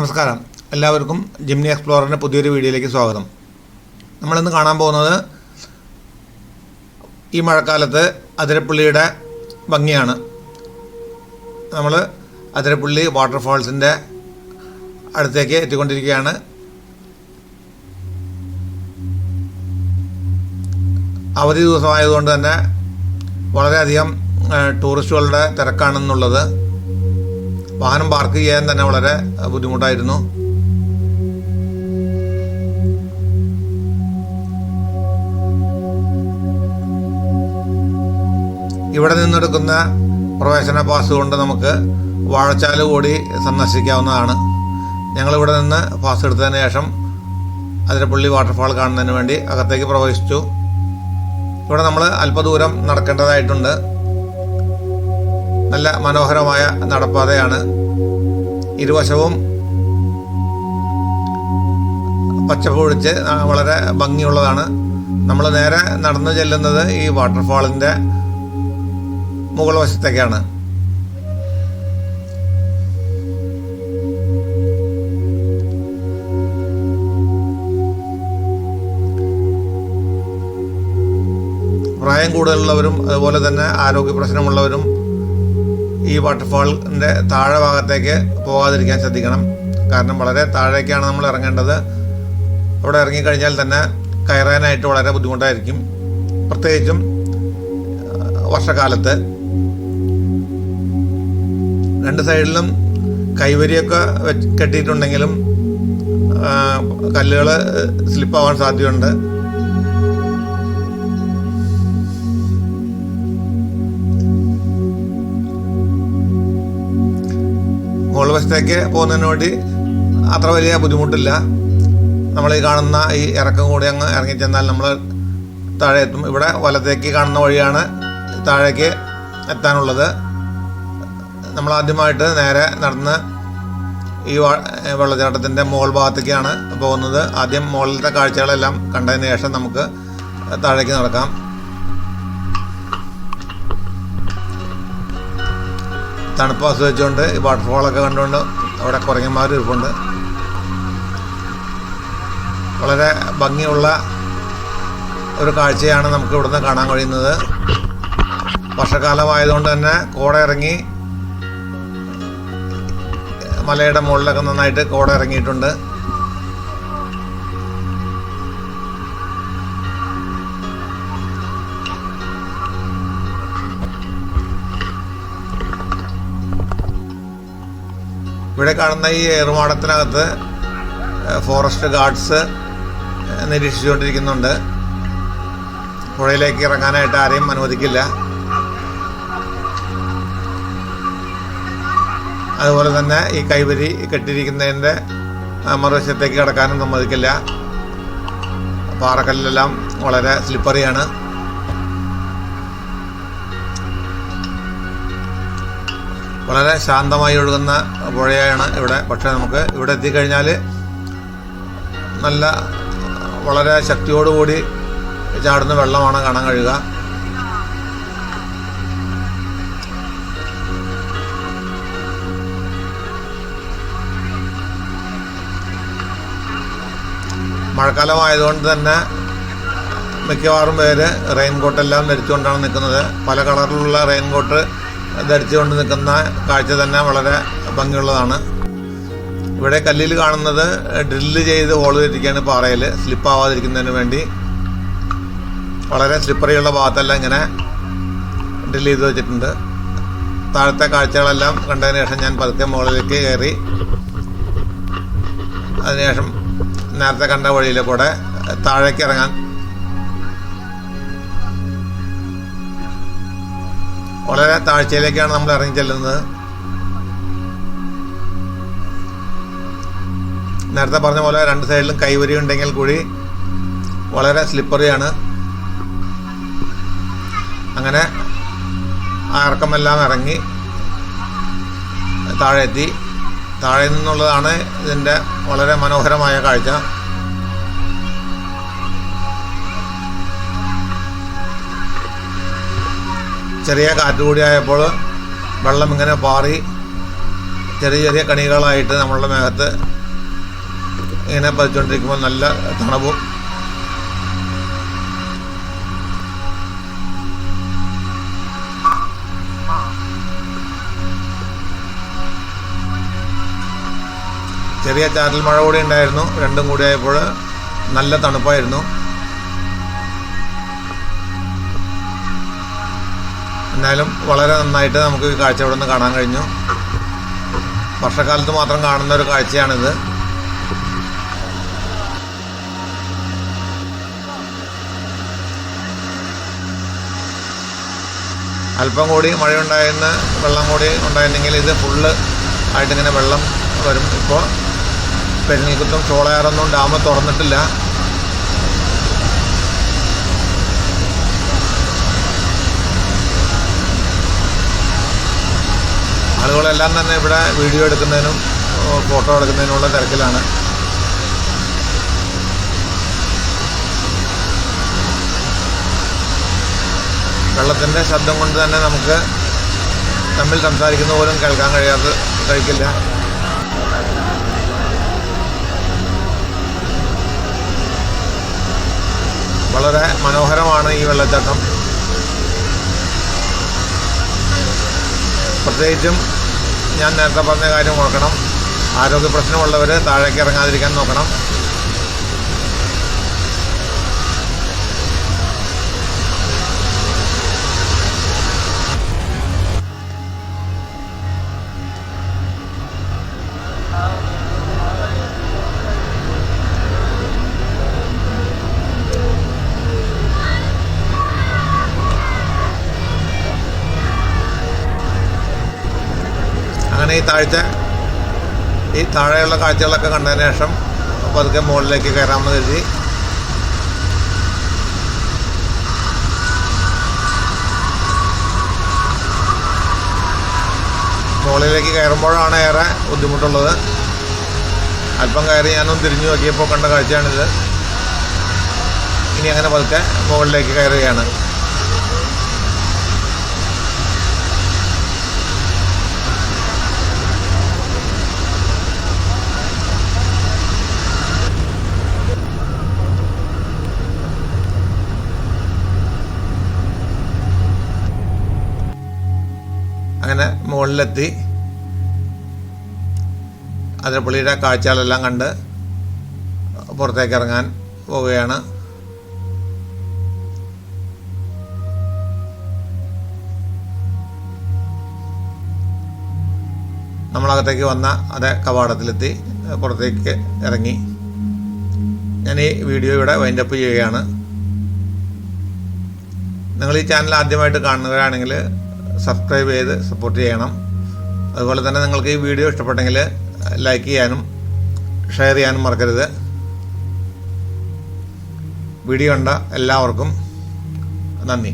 നമസ്കാരം. എല്ലാവർക്കും ജിംനി എക്സ്പ്ലോറിന്റെ പുതിയൊരു വീഡിയോയിലേക്ക് സ്വാഗതം. നമ്മളിന്ന് കാണാൻ പോകുന്നത് ഈ മഴക്കാലത്ത് അതിരപ്പള്ളിയുടെ ഭംഗിയാണ്. നമ്മൾ അതിരപ്പള്ളി വാട്ടർഫാൾസിന്റെ അടുത്തേക്ക് എത്തിക്കൊണ്ടിരിക്കുകയാണ്. അവധി ദിവസമായതുകൊണ്ട് തന്നെ വളരെയധികം ടൂറിസ്റ്റുകളുടെ തിരക്കാണെന്നുള്ളത് വാഹനം പാർക്ക് ചെയ്യാൻ തന്നെ വളരെ ബുദ്ധിമുട്ടായിരുന്നു. ഇവിടെ നിന്നെടുക്കുന്ന പ്രവേശന പാസ് കൊണ്ട് നമുക്ക് വാഴച്ചാൽ കൂടി സന്ദർശിക്കാവുന്നതാണ്. ഞങ്ങളിവിടെ നിന്ന് പാസ് എടുത്തതിന് ശേഷം അതിരപ്പള്ളി വാട്ടർഫാൾ കാണുന്നതിന് വേണ്ടി അകത്തേക്ക് പ്രവേശിച്ചു. ഇവിടെ നമ്മൾ അല്പദൂരം നടക്കേണ്ടതായിട്ടുണ്ട്. നല്ല മനോഹരമായ നടപ്പാതയാണ് ഇരുവശവും പച്ചപ്പ് ഒഴിച്ച് വളരെ ഭംഗിയുള്ളതാണ്. നമ്മൾ നേരെ നടന്നു ചെല്ലുന്നത് ഈ വാട്ടർഫാളിന്റെ മുകൾ വശത്തേക്കാണ്. പ്രായം കൂടുതലുള്ളവരും അതുപോലെ തന്നെ ആരോഗ്യ പ്രശ്നമുള്ളവരും ഈ വാട്ടർഫാളിന്റെ താഴെ ഭാഗത്തേക്ക് പോകാതിരിക്കാൻ ശ്രദ്ധിക്കണം. കാരണം വളരെ താഴേക്കാണ് നമ്മൾ ഇറങ്ങേണ്ടത്. അവിടെ ഇറങ്ങിക്കഴിഞ്ഞാൽ തന്നെ കയറാനായിട്ട് വളരെ ബുദ്ധിമുട്ടായിരിക്കും. പ്രത്യേകിച്ചും വർഷക്കാലത്ത് രണ്ട് സൈഡിലും കൈവരിയൊക്കെ കെട്ടിയിട്ടുണ്ടെങ്കിലും കല്ലുകൾ സ്ലിപ്പാവാൻ സാധ്യതയുണ്ട്. മുകൾ വശത്തേക്ക് പോകുന്നതിന് വേണ്ടി അത്ര വലിയ ബുദ്ധിമുട്ടില്ല. നമ്മൾ ഈ കാണുന്ന ഈ ഇറക്കം കൂടി അങ്ങ് ഇറങ്ങി ചെന്നാൽ നമ്മൾ താഴെ എത്തും. ഇവിടെ വലത്തേക്ക് കാണുന്ന വഴിയാണ് താഴേക്ക് എത്താനുള്ളത്. നമ്മൾ ആദ്യമായിട്ട് നേരെ നടന്ന് ഈ വെള്ളച്ചാട്ടത്തിന്റെ മുകൾ ഭാഗത്തേക്കാണ് പോകുന്നത്. ആദ്യം മുകളിലത്തെ കാഴ്ചകളെല്ലാം കണ്ടതിന് ശേഷം നമുക്ക് താഴേക്ക് നടക്കാം. തണുപ്പ് ആസ്വദിച്ചുകൊണ്ട് ഈ വാട്ടർഫോളൊക്കെ കണ്ടുകൊണ്ട് അവിടെ കുരങ്ങന്മാർ ഇരിപ്പുണ്ട്. വളരെ ഭംഗിയുള്ള ഒരു കാഴ്ചയാണ് നമുക്ക് ഇവിടുന്ന് കാണാൻ കഴിയുന്നത്. വർഷക്കാലമായതുകൊണ്ട് തന്നെ കോട ഇറങ്ങി മലയുടെ മുകളിലൊക്കെ നന്നായിട്ട് കോട ഇറങ്ങിയിട്ടുണ്ട്. ഇവിടെ കാണുന്ന ഈ ഏറുമാടത്തിനകത്ത് ഫോറസ്റ്റ് ഗാർഡ്സ് നിരീക്ഷിച്ചുകൊണ്ടിരിക്കുന്നുണ്ട്. പുഴയിലേക്ക് ഇറങ്ങാനായിട്ട് ആരെയും അനുവദിക്കില്ല. അതുപോലെ തന്നെ ഈ കൈവരി കെട്ടിയിരിക്കുന്നതിന്റെ മറുവശത്തേക്ക് കിടക്കാനും സമ്മതിക്കില്ല. പാറക്കല്ലെല്ലാം വളരെ സ്ലിപ്പറിയാണ് വളരെ ശാന്തമായി ഒഴുകുന്ന പുഴയാണ് ഇവിടെ. പക്ഷേ നമുക്ക് ഇവിടെ എത്തിക്കഴിഞ്ഞാൽ നല്ല വളരെ ശക്തിയോടുകൂടി ചാടുന്ന വെള്ളമാണ് കാണാൻ കഴിയുക. മഴക്കാലമായതുകൊണ്ട് തന്നെ മിക്കവാറും പേര് റെയിൻകോട്ടെല്ലാം ധരിച്ചുകൊണ്ടാണ് നിൽക്കുന്നത്. പല കളറിലുള്ള റെയിൻകോട്ട് ധരിച്ചുകൊണ്ട് നിൽക്കുന്ന കാഴ്ച തന്നെ വളരെ ഭംഗിയുള്ളതാണ്. ഇവിടെ കല്ലിൽ കാണുന്നത് ഡ്രില്ല് ചെയ്ത് ഹോൾ ചെയ്തിരിക്കുകയാണ് പാറയിൽ സ്ലിപ്പ് ആവാതിരിക്കുന്നതിന് വേണ്ടി. വളരെ സ്ലിപ്പറിയുള്ള ഭാഗത്തെല്ലാം ഇങ്ങനെ ഡ്രില്ല് ചെയ്ത് വെച്ചിട്ടുണ്ട്. താഴത്തെ കാഴ്ചകളെല്ലാം കണ്ടതിന് ശേഷം ഞാൻ പതുക്കെ മുകളിലേക്ക് കയറി അതിനുശേഷം നേരത്തെ കണ്ട വഴിയിലെ കൂടെ താഴേക്ക് ഇറങ്ങാൻ വളരെ താഴ്ചയിലേക്കാണ് നമ്മൾ ഇറങ്ങി ചെല്ലുന്നത്. നേരത്തെ പറഞ്ഞ പോലെ രണ്ട് സൈഡിലും കൈവരി ഉണ്ടെങ്കിൽ കൂടി വളരെ സ്ലിപ്പറിയാണ് അങ്ങനെ ആ ഇറക്കമെല്ലാം ഇറങ്ങി താഴെ എത്തി താഴെ നിന്നുള്ളതാണ് ഇതിന്റെ വളരെ മനോഹരമായ കാഴ്ച. ചെറിയ കാറ്റ് കൂടിയായപ്പോൾ വെള്ളം ഇങ്ങനെ പാറി ചെറിയ ചെറിയ കണികളായിട്ട് നമ്മളുടെ മേഘത്ത് ഇങ്ങനെ പതിച്ചുകൊണ്ടിരിക്കുമ്പോൾ നല്ല തണുപ്പും. ചെറിയ ചാറ്റൽ മഴ കൂടി ഉണ്ടായിരുന്നു. രണ്ടും കൂടി ആയപ്പോൾ നല്ല തണുപ്പായിരുന്നു. എന്നാലും വളരെ നന്നായിട്ട് നമുക്ക് കാഴ്ച ഇവിടെ നിന്ന് കാണാൻ കഴിഞ്ഞു. വർഷക്കാലത്ത് മാത്രം കാണുന്ന ഒരു കാഴ്ചയാണിത്. അല്പം കൂടി മഴയുണ്ടായെന്ന് വെള്ളം കൂടി ഉണ്ടായിരുന്നെങ്കിൽ ഇത് ഫുള്ള് ആയിട്ടിങ്ങനെ വെള്ളം വരും. ഇപ്പോൾ പെരിങ്ങൽക്കുത്തും ചോളയാറൊന്നും ഡാം തുറന്നിട്ടില്ല. ആളുകളെല്ലാം തന്നെ ഇവിടെ വീഡിയോ എടുക്കുന്നതിനും ഫോട്ടോ എടുക്കുന്നതിനുമുള്ള തിരക്കിലാണ്. വെള്ളത്തിന്റെ ശബ്ദം കൊണ്ട് തന്നെ നമുക്ക് തമ്മിൽ സംസാരിക്കുന്ന പോലും കേൾക്കാൻ കഴിയാത്ത കഴിക്കില്ല. വളരെ മനോഹരമാണ് ഈ വെള്ളച്ചാട്ടം. പ്രത്യേകിച്ചും ഞാൻ നേരത്തെ പറഞ്ഞ കാര്യം ഓർക്കണം. ആരോഗ്യ പ്രശ്നമുള്ളവർ താഴേക്ക് ഇറങ്ങാതിരിക്കാൻ നോക്കണം. ഈ താഴ്ച ഈ താഴെയുള്ള കാഴ്ചകളൊക്കെ കണ്ടതിന് ശേഷം പതുക്കെ മുകളിലേക്ക് കയറാമെന്ന് കരുതി. മുകളിലേക്ക് കയറുമ്പോഴാണ് ഏറെ ബുദ്ധിമുട്ടുള്ളത്. അല്പം കയറി ഞാനൊന്ന് തിരിഞ്ഞു നോക്കിയപ്പോൾ കണ്ട കാഴ്ചയാണിത്. ഇനി അങ്ങനെ പതുക്കെ മുകളിലേക്ക് കയറുകയാണ്. മുകളിലെത്തി. അതിരപ്പള്ളിയുടെ കാഴ്ചകളെല്ലാം കണ്ട് പുറത്തേക്ക് ഇറങ്ങാൻ പോവുകയാണ്. നമ്മളകത്തേക്ക് വന്ന അതേ കവാടത്തിലെത്തി പുറത്തേക്ക് ഇറങ്ങി. ഞാൻ ഈ വീഡിയോ ഇവിടെ വൈൻഡപ്പ് ചെയ്യുകയാണ്. നിങ്ങൾ ഈ ചാനൽ ആദ്യമായിട്ട് കാണുന്നവരാണെങ്കിൽ സബ്സ്ക്രൈബ് ചെയ്ത് സപ്പോർട്ട് ചെയ്യണം. അതുപോലെ തന്നെ നിങ്ങൾക്ക് ഈ വീഡിയോ ഇഷ്ടപ്പെട്ടെങ്കിൽ ലൈക്ക് ചെയ്യാനും ഷെയർ ചെയ്യാനും മറക്കരുത്. വീഡിയോ കണ്ട എല്ലാവർക്കും നന്ദി.